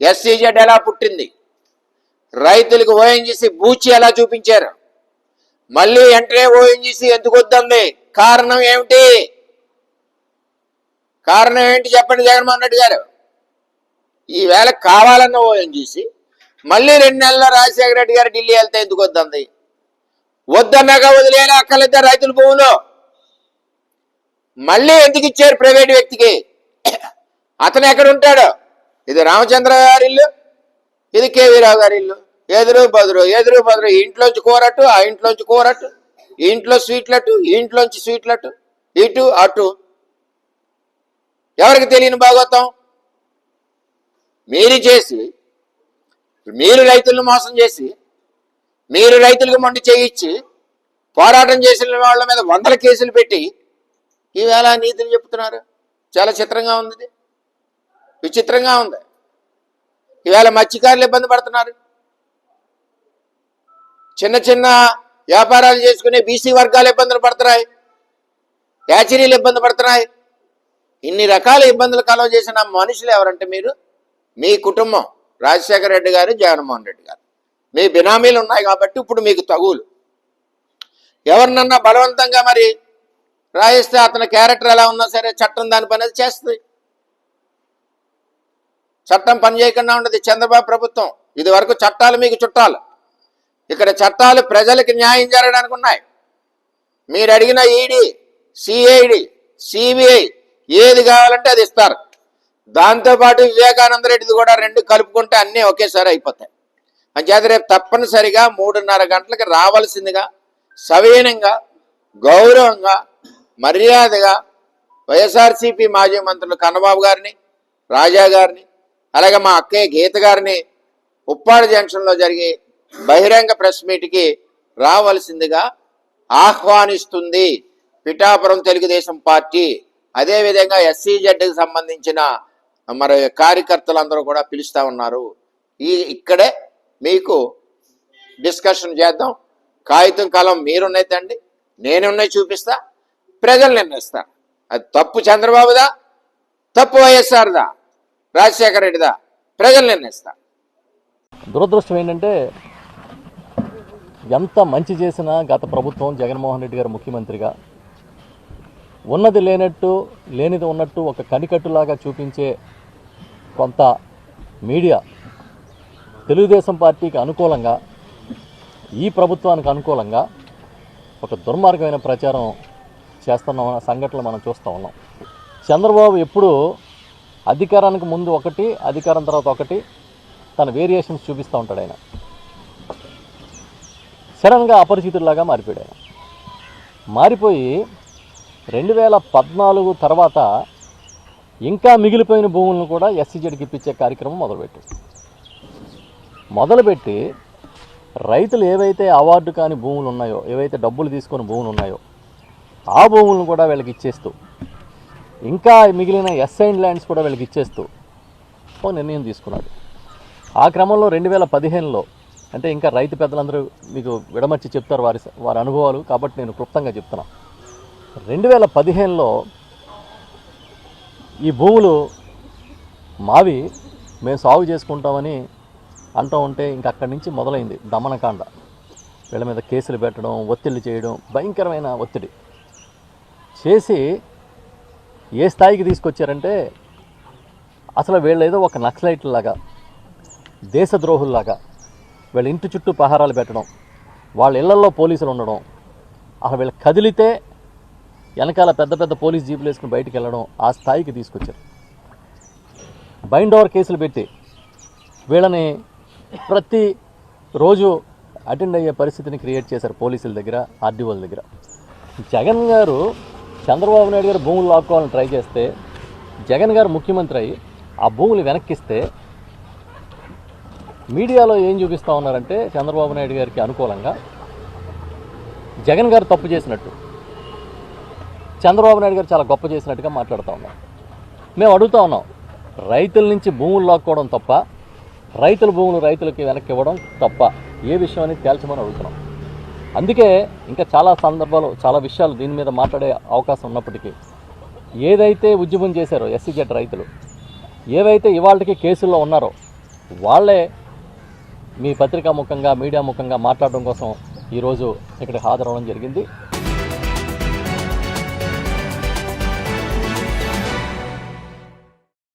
SEZ ఎలా పుట్టింది? రైతులకు ఓఎన్జీసీ బూచి ఎలా చూపించారు? మళ్ళీ వెంటనే ఓఎన్జీసీ ఎందుకు వద్దంది? కారణం ఏమిటి? కారణం ఏంటి చెప్పండి జగన్మోహన్ రెడ్డి గారు. ఈవేళ కావాలన్న ఓఎన్జీసీ మళ్ళీ రెండు నెలల్లో రాజశేఖర రెడ్డి గారు ఢిల్లీ వెళ్తే ఎందుకు వద్దంది? వద్దన్నాక వదిలేలా అక్కర్లేదా రైతుల భూములు? మళ్ళీ ఎందుకు ఇచ్చారు ప్రైవేట్ వ్యక్తికి? అతను ఎక్కడ ఉంటాడు? ఇది రామచంద్ర గారి ఇల్లు ఇది కేవీరావు గారి ఇల్లు. ఎదురు బదురు ఎదురు బదురు ఇంట్లోంచి కూరట్టు ఆ ఇంట్లోంచి కూరట్టు ఇంట్లో స్వీట్లట్టు ఇంట్లోంచి స్వీట్లట్టు ఇటు అటు. ఎవరికి తెలియని భాగవతం మీరు చేసి మీరు రైతులను మోసం చేసి మీరు రైతులకు మొండి చేయించి పోరాటం చేసిన వాళ్ళ మీద వందల కేసులు పెట్టి ఈవేళ నీతులు చెప్తున్నారు. చాలా చిత్రంగా ఉంది విచిత్రంగా ఉంది. ఇవాళ మత్స్యకారులు ఇబ్బంది పడుతున్నారు. చిన్న చిన్న వ్యాపారాలు చేసుకునే బీసీ వర్గాలు ఇబ్బందులు పడుతున్నాయి. యాచరీలు ఇబ్బంది పడుతున్నాయి. ఇన్ని రకాల ఇబ్బందులు కలవ చేసిన మనుషులు ఎవరంటే మీరు? మీ కుటుంబం. రాజశేఖర రెడ్డి గారు జగన్మోహన్ రెడ్డి గారు. మీ బినామీలు ఉన్నాయి కాబట్టి ఇప్పుడు మీకు తగులు. ఎవరినన్నా బలవంతంగా మరి రాయిస్తే అతని క్యారెక్టర్ ఎలా ఉన్నా సరే చట్టం దాని పని చేస్తుంది. చట్టం పని చేయకుండా ఉండదు చంద్రబాబు ప్రభుత్వం. ఇది వరకు చట్టాలు మీకు చుట్టాలు. ఇక్కడ చట్టాలు ప్రజలకు న్యాయం జరగడానికి ఉన్నాయి. మీరు అడిగిన ఈడీ సిఐడి సిబిఐ ఏది కావాలంటే అది ఇస్తారు. దాంతోపాటు వివేకానంద రెడ్డిది కూడా రెండు కలుపుకుంటే అన్నీ ఒకేసారి అయిపోతాయి. అంచేత రేపు తప్పనిసరిగా మూడున్నర గంటలకు రావాల్సిందిగా సవీనంగా గౌరవంగా మర్యాదగా వైఎస్ఆర్సీపీ మాజీ మంత్రులు కన్నబాబు గారిని రాజా గారిని అలాగే మా అక్కయ్య గీత గారిని ఉప్పాడు జంక్షన్లో జరిగే బహిరంగ ప్రెస్ మీట్కి రావలసిందిగా ఆహ్వానిస్తుంది పిఠాపురం తెలుగుదేశం పార్టీ. అదేవిధంగా ఎస్సీజెడ్కి సంబంధించిన మరి కార్యకర్తలందరూ కూడా పిలుస్తా ఉన్నారు. ఈ ఇక్కడే మీకు డిస్కషన్ చేద్దాం. కాగితం కాలం మీరున్నాయి తండి నేనున్నాయి చూపిస్తా ప్రజలు నిర్ణయిస్తా అది తప్పు చంద్రబాబుదా తప్పు వైఎస్ఆర్దా? రాజశేఖర రెడ్డిదా? ప్రజలు నిర్ణయిస్తా. దురదృష్టం ఏంటంటే ఎంత మంచి చేసినా గత ప్రభుత్వం జగన్మోహన్ రెడ్డి గారు ముఖ్యమంత్రిగా ఉన్నది లేనట్టు లేనిది ఉన్నట్టు ఒక కనికట్టులాగా చూపించే కొంత మీడియా తెలుగుదేశం పార్టీకి అనుకూలంగా ఈ ప్రభుత్వానికి అనుకూలంగా ఒక దుర్మార్గమైన ప్రచారం చేస్తున్న సంఘటనలు మనం చూస్తూ ఉన్నాం. చంద్రబాబు ఎప్పుడు అధికారానికి ముందు ఒకటి అధికారం తర్వాత ఒకటి. తన వేరియేషన్స్ చూపిస్తూ ఉంటాడు ఆయన. సడన్గా అపరిచితుల్లాగా మారిపోయాడు ఆయన. మారిపోయి రెండు వేల పద్నాలుగు తర్వాత ఇంకా మిగిలిపోయిన భూములను కూడా ఎస్సీజెడ్కి ఇప్పించే కార్యక్రమం మొదలుపెట్టాడు. మొదలుపెట్టి రైతులు ఏవైతే అవార్డు కాని భూములు ఉన్నాయో ఏవైతే డబ్బులు తీసుకొని భూములు ఉన్నాయో ఆ భూములను కూడా వీళ్ళకి ఇచ్చేస్తూ ఇంకా మిగిలిన ఎస్ఐన్ ల్యాండ్స్ కూడా వీళ్ళకి ఇచ్చేస్తూ ఒక నిర్ణయం తీసుకున్నాడు. ఆ క్రమంలో రెండు వేల పదిహేనులో అంటే ఇంకా రైతు పెద్దలందరూ మీకు విడమర్చి చెప్తారు వారి వారి అనుభవాలు కాబట్టి నేను క్లుప్తంగా చెప్తున్నా. రెండు వేల పదిహేనులో ఈ భూములు మావి మేము సాగు చేసుకుంటామని అంటూ ఉంటే ఇంక అక్కడి నుంచి మొదలైంది దమనకాండ. వీళ్ళ మీద కేసులు పెట్టడం ఒత్తిళ్ళు చేయడం భయంకరమైన ఒత్తిడి. చేసి ఏ స్థాయికి తీసుకొచ్చారంటే అసలు వీళ్ళు ఏదో ఒక నక్సలైట్లాగా దేశద్రోహుల్లాగా వీళ్ళ ఇంటి చుట్టూ పహారాలు పెట్టడం వాళ్ళ ఇళ్ళల్లో పోలీసులు ఉండడం అసలు వీళ్ళు కదిలితే వెనకాల పెద్ద పెద్ద పోలీస్ జీపులు వేసుకుని బయటికి వెళ్ళడం ఆ స్థాయికి తీసుకొచ్చారు. బైండ్ ఓవర్ కేసులు పెట్టి వీళ్ళని ప్రతి రోజు అటెండ్ అయ్యే పరిస్థితిని క్రియేట్ చేశారు పోలీసుల దగ్గర ఆర్డీఓల దగ్గర. జగన్ గారు చంద్రబాబు నాయుడు గారు భూములు లాక్కోవాలని ట్రై చేస్తే జగన్ గారు ముఖ్యమంత్రి అయ్యి ఆ భూములు వెనక్కిస్తే మీడియాలో ఏం చూపిస్తూ ఉన్నారంటే చంద్రబాబు నాయుడు గారికి అనుకూలంగా జగన్ గారు తప్పు చేసినట్టు. చంద్రబాబు నాయుడు గారు చాలా గొప్ప చేసినట్టుగా మాట్లాడుతూ ఉన్నాం. మేము అడుగుతా ఉన్నాం రైతుల నుంచి భూములు లాక్కోవడం తప్ప రైతుల భూములు రైతులకి వెనక్కి ఇవ్వడం తప్ప ఏ విషయం అనేది తేల్చమని అడుగుతున్నాం. అందుకే ఇంకా చాలా సందర్భాలు చాలా విషయాలు దీని మీద మాట్లాడే అవకాశం ఉన్నప్పటికీ ఏదైతే ఉద్యమం చేశారో ఎస్సీజెడ్ రైతులు ఏవైతే ఇవాళకి కేసుల్లో ఉన్నారో వాళ్ళే మీ పత్రికా ముఖంగా మీడియా ముఖంగా మాట్లాడడం కోసం ఈరోజు ఇక్కడ హాజరవడం జరిగింది.